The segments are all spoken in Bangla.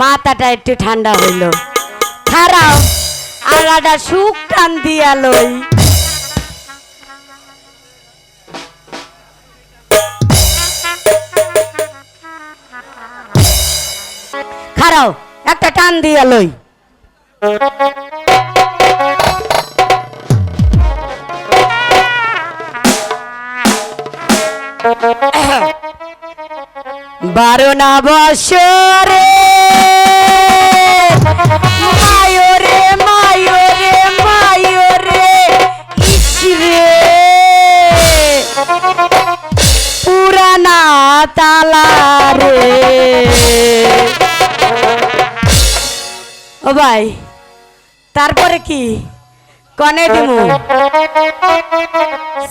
মাথাটা একটু ঠান্ডা হইল। খারাপ আলাদা সুখ টান দিয়া লই। খারাও একটা টান দিয়া লই। বারো না বছরে তালা রে। ও ভাই, তারপরে কি? কনে দিমু?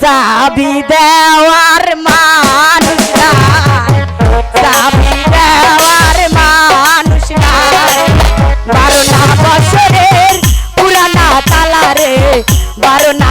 চাবি দেওয়ার মানুষ চাবি দেওয়ার মানুষ বারো না বছরের পুরানা তালা রে, বারো না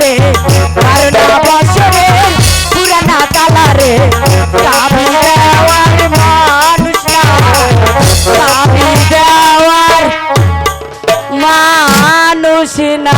রে কারণা বসবে পুরানা কালা রে চাবি দেওয়ার মানুষ না চাবি দেওয়ার মানুষ না।